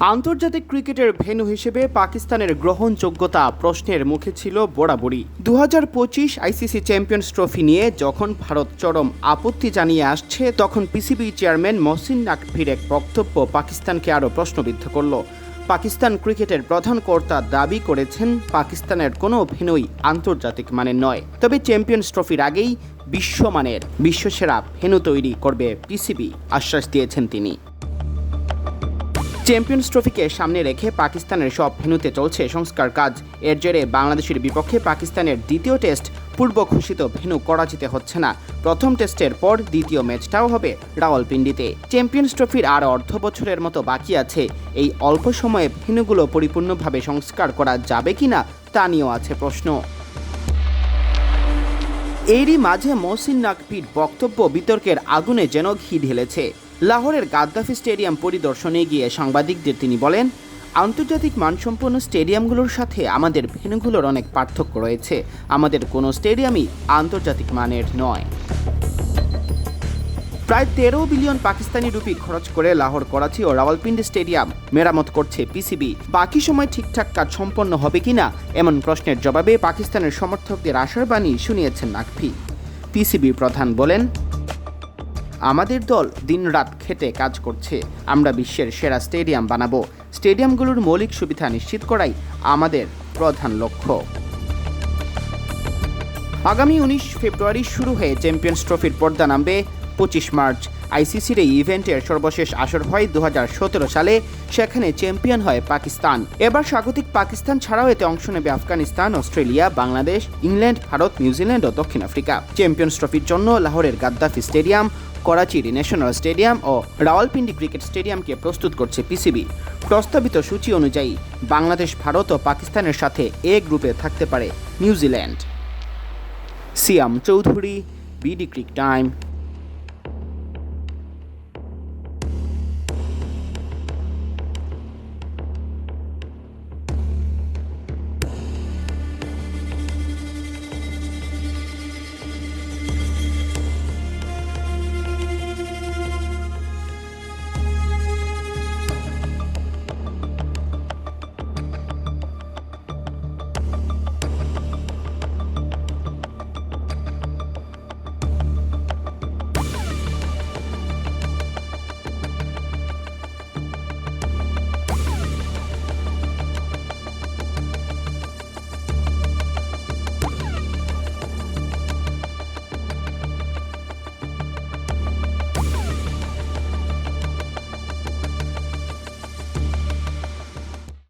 আন্তর্জাতিক ক্রিকেটের ভেন্যু হিসেবে পাকিস্তানের গ্রহণযোগ্যতা প্রশ্নের মুখে ছিল বরাবরই। দু হাজার পঁচিশ আইসিসি চ্যাম্পিয়ন্স ট্রফি নিয়ে যখন ভারত চরম আপত্তি জানিয়ে আসছে, তখন পিসিবি চেয়ারম্যান মহসিন নাকভির এক বক্তব্য পাকিস্তানকে আরও প্রশ্নবিদ্ধ করল। পাকিস্তান ক্রিকেটের প্রধান কর্তা দাবি করেছেন, পাকিস্তানের কোনো ভেন্যুই আন্তর্জাতিক মানের নয়। তবে চ্যাম্পিয়ন্স ট্রফির আগেই বিশ্বমানের, বিশ্বসেরা ভেনু তৈরি করবে পিসিবি, আশ্বাস দিয়েছেন তিনি। চ্যাম্পিয়ন্স ট্রফিকে সামনে রেখে পাকিস্তানের সব ভেনুতে চলছে সংস্কার কাজ। এর জেরে বাংলাদেশের বিপক্ষে পাকিস্তানের দ্বিতীয় টেস্ট পূর্ব ঘোষিত ভেন্যু করাচিতে হচ্ছে না। প্রথম টেস্টের পর দ্বিতীয় ম্যাচটাও হবে রাওয়ালপিন্ডিতে। চ্যাম্পিয়ন্স ট্রফির আর অর্ধ বছরের মতো বাকি আছে। এই অল্প সময়ে ভেনুগুলো পরিপূর্ণভাবে সংস্কার করা যাবে কিনা তা নিয়েও আছে প্রশ্ন। এরই মাঝে মহসিন নাকভির বক্তব্য বিতর্কের আগুনে যেন ঘি ঢেলেছে। লাহোরের গাদ্দাফি স্টেডিয়াম পরিদর্শনে গিয়ে সাংবাদিকদের তিনি বলেন, আন্তর্জাতিক মানসম্পন্ন স্টেডিয়ামগুলোর সাথে আমাদের ভেন্যুগুলোর অনেক পার্থক্য রয়েছে। আমাদের কোনো স্টেডিয়ামই আন্তর্জাতিক মানের নয়। প্রায় তেরো বিলিয়ন পাকিস্তানি রুপি খরচ করে লাহোর, করাচি ও রাওয়ালপিন্ডি স্টেডিয়াম মেরামত করছে পিসিবি। বাকি সময় ঠিকঠাক কাজ সম্পন্ন হবে কিনা এমন প্রশ্নের জবাবে পাকিস্তানের সমর্থকদের আশার বাণী শুনিয়েছেন নাকভি। পিসিবি প্রধান বলেন আমাদের দল দিনরাত খেটে কাজ করছে। আমরা বিশ্বের সেরা স্টেডিয়াম বানাবো। স্টেডিয়ামগুলোর মৌলিক সুবিধা নিশ্চিত করাই আমাদের প্রধান লক্ষ্য। আগামী উনিশ ফেব্রুয়ারি শুরু হয়ে চ্যাম্পিয়ন্স ট্রফির পর্দা নামবে পঁচিশ মার্চ। আইসিসির এই ইভেন্টের সর্বশেষ আসর হয় দু হাজার সতেরো সালে। সেখানে চ্যাম্পিয়ন হয় পাকিস্তান। এবার স্বাগতিক পাকিস্তান ছাড়াও এতে অংশ নেবে Afghanistan, Australia, Bangladesh, England, Bharat, New Zealand ও দক্ষিণ আফ্রিকা। চ্যাম্পিয়ন্স ট্রফির জন্য লাহোরের গাদ্দাফি স্টেডিয়াম করাচির ন্যাশনাল স্টেডিয়াম ও রাওয়ালপিন্ডি ক্রিকেট স্টেডিয়ামকে প্রস্তুত করছে পিসিবি। প্রস্তাবিত সূচি অনুযায়ী বাংলাদেশ, ভারত ও পাকিস্তানের সাথে এ গ্রুপে থাকতে পারে New Zealand. Siam Chowdhury, BD crick time